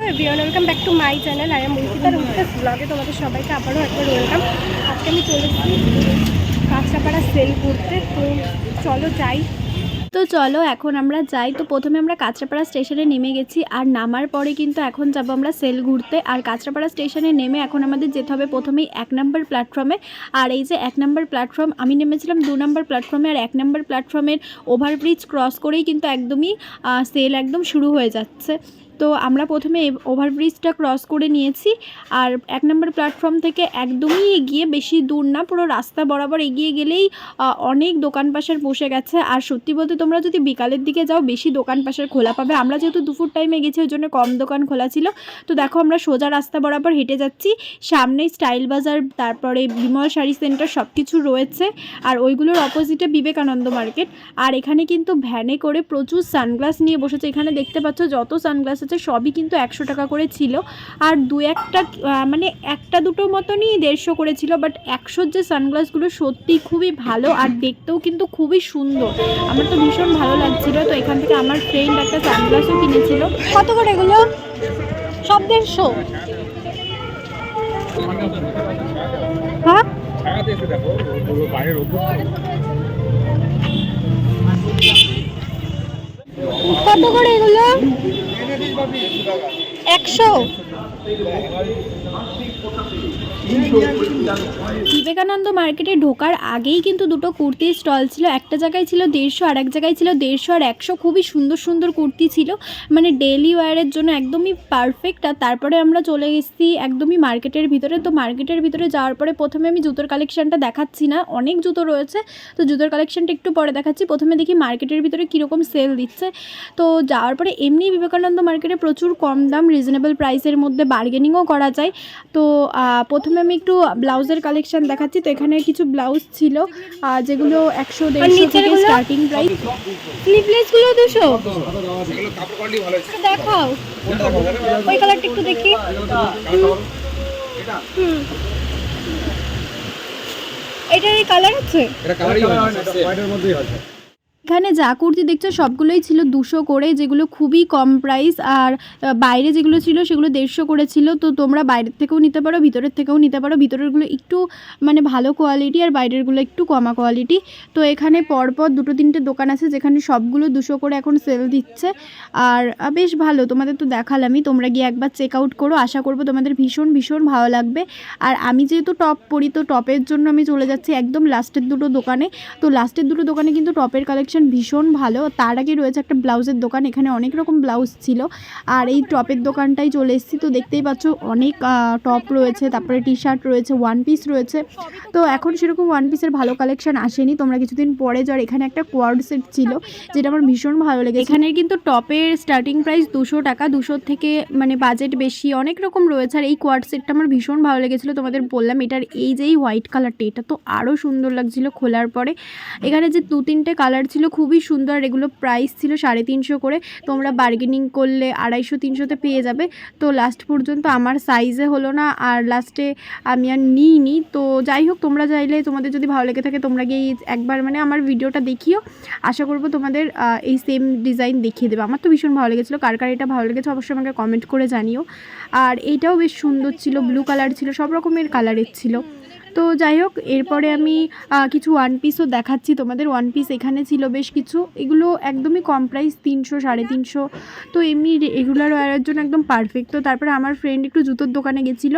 Welcome back to my channel I am উইকিতা রুমিতাস ব্লগে তোমাদের সবাইকে আবারও একবার ওয়েলকাম আজকে আমি চলে এসেছি কাঁচরাপাড়া সেল করতে তো চলো যাই। তো চলো, এখন আমরা যাই। তো প্রথমে আমরা কাঁচরাপাড়া স্টেশনে নেমে গেছি। আর নামার পরে কিন্তু এখন যাব আমরা সেল ঘুরতে। আর কাঁচরাপাড়া স্টেশনে নেমে এখন আমাদের যেতে হবে প্রথমেই এক নম্বর প্ল্যাটফর্মে আর এই যে এক নম্বর প্ল্যাটফর্ম আমি নেমেছিলাম দু নম্বর প্ল্যাটফর্মে আর এক নম্বর প্ল্যাটফর্মের ওভারব্রিজ ক্রস করেই কিন্তু একদমই সেল একদম শুরু হয়ে যাচ্ছে। তো আমরা প্রথমে ওভারব্রিজটা ক্রস করে নিয়েছি আর এক নম্বর প্ল্যাটফর্ম থেকে একদমই এগিয়ে বেশি দূর না, পুরো রাস্তা বরাবর এগিয়ে গেলেই অনেক দোকান পাশার বসে গেছে। আর সত্যি বলতে তোমরা যদি বিকালের দিকে যাও, বেশি দোকান পাশার খোলা পাবে। আমরা যেহেতু দুপুর টাইমে গেছি, ওই জন্য কম দোকান খোলা ছিল। তো দেখো, আমরা সোজা রাস্তা বরাবর হেঁটে যাচ্ছি। সামনেই স্টাইল বাজার, তারপরে বিমল শাড়ি সেন্টার সব কিছু রয়েছে। আর ওইগুলোর অপোজিটে বিবেকানন্দ মার্কেট আর এখানে কিন্তু ভ্যানে করে প্রচুর সানগ্লাস নিয়ে বসেছে। এখানে দেখতে পাচ্ছ, যত সানগ্লাস আছে সবই কিন্তু একশো টাকা করে ছিল। আর দু একটা মানে একটা দুটো মতনই দেড়শো করে ছিল বাট একশোর যে সানগ্লাসগুলো সত্যি খুবই ভালো আর দেখতেও কিন্তু খুবই সুন্দর। আমার তো ভীষণ ভালো লাগছিল, তো এখান থেকে আমার ফ্রেন্ড একটা সানগ্লাসও কিনেছিল। কত করে এগুলো? সব দেড়শো? হ্যাঁ? দেখো বাইরের কত করে এগুলো? একশো? বিবেকানন্দ মার্কেটে ঢোকার আগেই কিন্তু দুটো কুর্তির স্টল ছিল। একটা জায়গায় ছিল দেড়শো আর এক জায়গায় ছিল দেড়শো আর একশো। খুবই সুন্দর সুন্দর কুর্তি ছিল। মানে ডেলি ওয়্যারের জন্য একদমই পারফেক্ট আর তারপরে আমরা চলে গেছি একদমই মার্কেটের ভিতরে। তো মার্কেটের ভিতরে যাওয়ার পরে প্রথমে আমি জুতোর কালেকশানটা দেখাচ্ছি না। অনেক জুতো রয়েছে। তো জুতোর কালেকশানটা একটু পরে দেখাচ্ছি। প্রথমে দেখি মার্কেটের ভিতরে কীরকম সেল দিচ্ছে। তো যাওয়ার পরে এমনি বিবেকানন্দ মার্কেটে প্রচুর কম দাম রিজনেবল প্রাইসের মধ্যে বার্গেনিংও করা যায়। তো আহ, প্রথমে আমি একটু ব্লাউজের কালেকশন দেখাচ্ছি। তো এখানে কিছু ব্লাউজ ছিল যেগুলো একশো দেড়শো থেকে স্টার্টিং প্রাইস স্লিভলেসগুলো দুশো? আছে দেখাও। ওই কালারটা একটু দেখি। হুম। এটার এই কালার আছে এটা কালারই হয় হোয়াইটের মধ্যেই হয়। এখানে যা কুর্তি দেখছ সবগুলোই ছিল দুশো করে, যেগুলো খুবই কম প্রাইস আর বাইরে যেগুলো ছিল সেগুলো দেড়শো করে ছিল। তো তোমরা বাইরের থেকেও নিতে পারো, ভিতরের থেকেও নিতে পারো। ভিতরেরগুলো একটু মানে ভালো কোয়ালিটি আর বাইরেরগুলো একটু কমা কোয়ালিটি তো এখানে পরপর দুটো তিনটে দোকান আছে যেখানে সবগুলো দুশো করে এখন সেল দিচ্ছে। আর বেশ ভালো, তোমাদের তো দেখালামই। তোমরা গিয়ে একবার চেক আউট করো। আশা করব তোমাদের ভীষণ ভীষণ ভালো লাগবে। আর আমি যেহেতু টপ পরি, তো টপের জন্য আমি চলে যাচ্ছি একদম লাস্টের দুটো দোকানে। তো লাস্টের দুটো দোকানে কিন্তু টপের কালেকশন ভীষণ ভালো। তার আগে রয়েছে একটা ব্লাউজের দোকান, এখানে অনেক রকম ব্লাউজ ছিল। আর এই টপের দোকানটাই চলে এসেছি। তো দেখতেই পাচ্ছ, অনেক টপ রয়েছে, তারপরে টি শার্ট রয়েছে ওয়ান পিস রয়েছে। তো এখন সেরকম ওয়ান পিসের ভালো কালেকশন আসেনি। তোমরা কিছুদিন পরে যার এখানে একটা কোয়ার্ড সেট ছিল, যেটা আমার ভীষণ ভালো লেগেছে। এখানে কিন্তু টপের স্টার্টিং প্রাইস দুশো টাকা, দুশোর থেকে মানে বাজেট বেশি, অনেক রকম রয়েছে। আর এই কোয়ার্ড সেটটা আমার ভীষণ ভালো লেগেছিলো, তোমাদের বললাম। এটার এই যে হোয়াইট কালারটা এটা তো আরও সুন্দর লাগছিল খোলার পরে। এখানে যে দু তিনটে কালার ছিল খুবই সুন্দর, এগুলো প্রাইস ছিল সাড়ে তিনশো করে। তোমরা বার্গেনিং করলে আড়াইশো তিনশোতে পেয়ে যাবে। তো লাস্ট পর্যন্ত আমার সাইজে হলো না, আর লাস্টে আমি আর নিইনি। তো যাই হোক, তোমরা চাইলে তোমাদের যদি ভালো লেগে থাকে, তোমরা গিয়ে একবার মানে আমার ভিডিওটা দেখিও। আশা করব তোমাদের এই সেম ডিজাইন দেখিয়ে দেবে। আমার তো ভীষণ ভালো লেগেছিলো। কার কার এটা ভালো লেগেছে অবশ্যই আমাকে কমেন্ট করে জানিও। আর এইটাও বেশ সুন্দর ছিল ব্লু কালার ছিল, সব রকমের কালারের ছিল। তো যাই হোক, এরপরে আমি কিছু ওয়ান পিসও দেখাচ্ছি। তোমাদের ওয়ান পিস এখানে ছিল বেশ কিছু। এগুলো একদমই কম প্রাইস তিনশো, সাড়ে তিনশো। তো এমনি রেগুলার ওয়ারের জন্য একদম পারফেক্ট তো তারপরে আমার ফ্রেন্ড একটু জুতোর দোকানে গেছিল।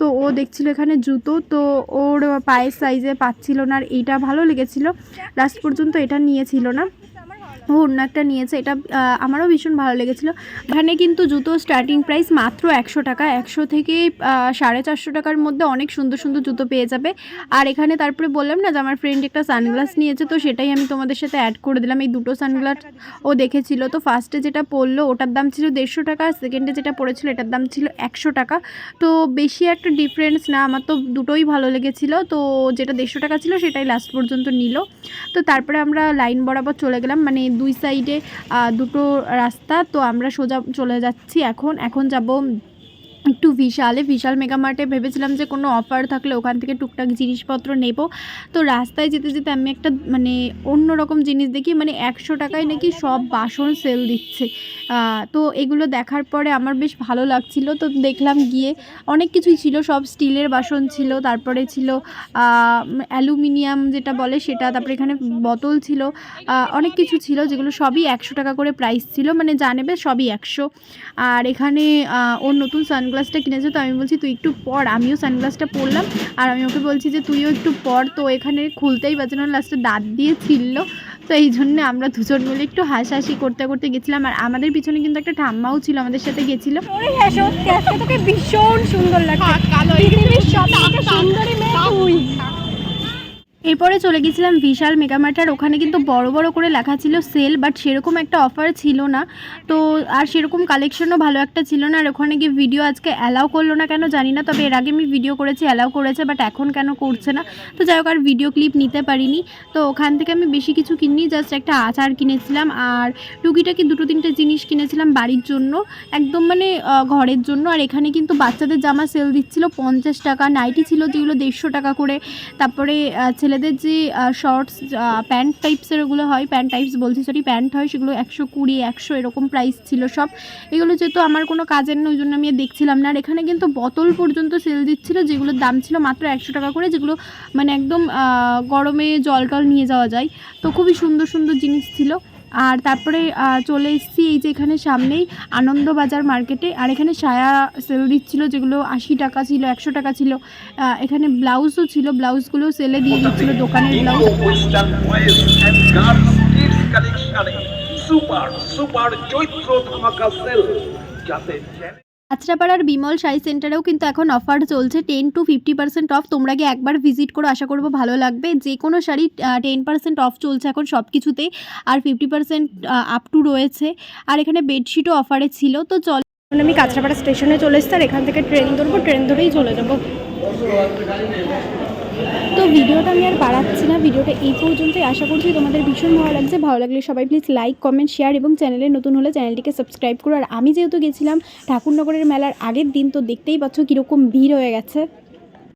তো ও দেখছিল এখানে জুতো। তো ওর পায়ের সাইজে পাচ্ছিল না। আর এইটা ভালো লেগেছিলো। লাস্ট পর্যন্ত এটা নিয়েছিল না। ও অন্য একটা নিয়েছে, এটা আমারও ভীষণ ভালো লেগেছিলো। এখানে কিন্তু জুতো স্টার্টিং প্রাইস মাত্র একশো টাকা, একশো থেকে সাড়ে চারশো টাকার মধ্যে অনেক সুন্দর সুন্দর জুতো পেয়ে যাবে। আর এখানে তারপরে বললাম না যে আমার ফ্রেন্ড একটা সানগ্লাস নিয়েছে, তো সেটাই আমি তোমাদের সাথে অ্যাড করে দিলাম। এই দুটো সানগ্লাস ও দেখেছিল, তো ফার্স্টে যেটা পড়ল, ওটার দাম ছিল দেড়শো টাকা সেকেন্ডে যেটা পড়েছিল, এটার দাম ছিল একশো টাকা। তো বেশি একটা ডিফারেন্স না, আমার তো দুটোই ভালো লেগেছিলো, তো যেটা দেড়শো টাকা ছিল, সেটাই লাস্ট পর্যন্ত নিল। তো তারপরে আমরা লাইন বরাবর চলে গেলাম মানে দুই সাইডে দুটো রাস্তা। তো আমরা সোজা চলে যাচ্ছি এখন। এখন যাব একটু বিশালে, বিশাল মেগামার্টে ভেবেছিলাম যে কোনো অফার থাকলে ওখান থেকে টুকটাক জিনিসপত্র নেব। তো রাস্তায় যেতে যেতে আমি একটা মানে অন্য রকম জিনিস দেখি মানে একশো টাকায় নাকি সব বাসন সেল দিচ্ছে। তো এগুলো দেখার পরে আমার বেশ ভালো লাগছিল। তো দেখলাম গিয়ে অনেক কিছুই ছিল, সব স্টিলের বাসন ছিল, তারপরে ছিল অ্যালুমিনিয়াম যেটা বলে সেটা, তারপরে এখানে বোতল ছিল অনেক কিছু ছিল যেগুলো সবই একশো টাকা করে প্রাইস ছিল মানে যা নেবে সবই একশো। আর এখানে ওর নতুন সানগ্লাসটা কিনেছো? তো আমি বলছি তুই একটু পর। আমিও সানগ্লাসটা পরলাম। আর আমি ওকে বলছি যে তুইও একটু পর। তো এখানে খুলতেই পারছে না লাস্টে দাঁত দিয়ে ছিলল। তো এই জন্যে আমরা দুজন মিলে একটু হাসাহাসি করতে করতে গেছিলাম। আর আমাদের পিছনে কিন্তু একটা ঠাম্মাও ছিল আমাদের সাথে গেছিল। হ্যাঁ তোকে ভীষণ সুন্দর লাগছে। সব থেকে সুন্দরী মেয়ে তুই। এরপরে চলে গেছিলাম বিশাল মেগামার্টার। ওখানে কিন্তু বড় বড় করে লেখা ছিল সেল বাট সেরকম একটা অফার ছিল না। তো আর সেরকম কালেকশনও ভালো একটা ছিল না। আর ওখানে গিয়ে ভিডিও আজকে অ্যালাউ করল না কেন জানি না। তবে এর আগে আমি ভিডিও করেছি অ্যালাউ করেছে বাট এখন কেন করছে না। তো যাই হোক আর ভিডিও ক্লিপ নিতে পারিনি। তো ওখান থেকে আমি বেশি কিছু কিনি জাস্ট একটা আচার কিনেছিলাম। আর টুকিটাকি দুটো তিনটে জিনিস কিনেছিলাম বাড়ির জন্য একদম মানে ঘরের জন্য। আর এখানে কিন্তু বাচ্চাদের জামা সেল দিচ্ছিল পঞ্চাশ টাকা নাইটি ছিল যেগুলো দেড়শো টাকা করে। তারপরে আহ, ছেলেদের যে শর্টস প্যান্ট টাইপসের ওগুলো হয় প্যান্ট টাইপস বলছি সরি প্যান্ট হয়, সেগুলো একশো কুড়ি, একশো এরকম প্রাইস ছিল সব। এগুলো যেহেতু আমার কোনো কাজের নয় ওই জন্য আমি দেখছিলাম না। আর এখানে কিন্তু বোতল পর্যন্ত সেল দিচ্ছিল, যেগুলোর দাম ছিল মাত্র একশো টাকা করে, যেগুলো মানে একদম গরমে জল টল নিয়ে যাওয়া যায়। তো খুবই সুন্দর সুন্দর জিনিস ছিল। আর তারপরে চলে এসেছি এই যে এখানে সামনেই আনন্দবাজার মার্কেটে। আর এখানে সায়া সেল দিচ্ছিল যেগুলো আশি টাকা ছিল একশো টাকা ছিল। এখানে ব্লাউজও ছিল ব্লাউজগুলো সেলে দিয়ে দিচ্ছিল দোকানের ব্লাউজ। সুপার সুপার চৈত্র ধামাকা সেল যাতে চ্যানেল কাঁচরাপাড়ার বিমল শাড়ি সেন্টারেও কিন্তু এখন অফার চলছে ten to fifty percent off তোমরা গিয়ে একবার ভিজিট করো, আশা করব ভালো লাগবে। যে কোনো শাড়ি টেন পার্সেন্ট অফ চলছে এখন সব কিছুতেই আর ফিফটি পার্সেন্ট আপ টু রয়েছে। আর এখানে বেডশিটও অফারে ছিল। তো চল আমি কাঁচরাপাড়া স্টেশনে চলে এসেছি, আর এখান থেকে ট্রেন ধরবো ট্রেন ধরেই চলে যাব। তো ভিডিওটা আমি আর বাড়াচ্ছি না। ভিডিওটা এই পর্যন্তই। আশা করছি তোমাদের ভীষণ ভালো লাগছে। ভালো লাগলে সবাই প্লিজ লাইক কমেন্ট শেয়ার এবং চ্যানেলে নতুন হলে চ্যানেলটিকে সাবস্ক্রাইব করো। আর আমি যেহেতু গেছিলাম ঠাকুরনগরের মেলার আগের দিন, তো দেখতেই পাচ্ছ কীরকম ভিড় হয়ে গেছে।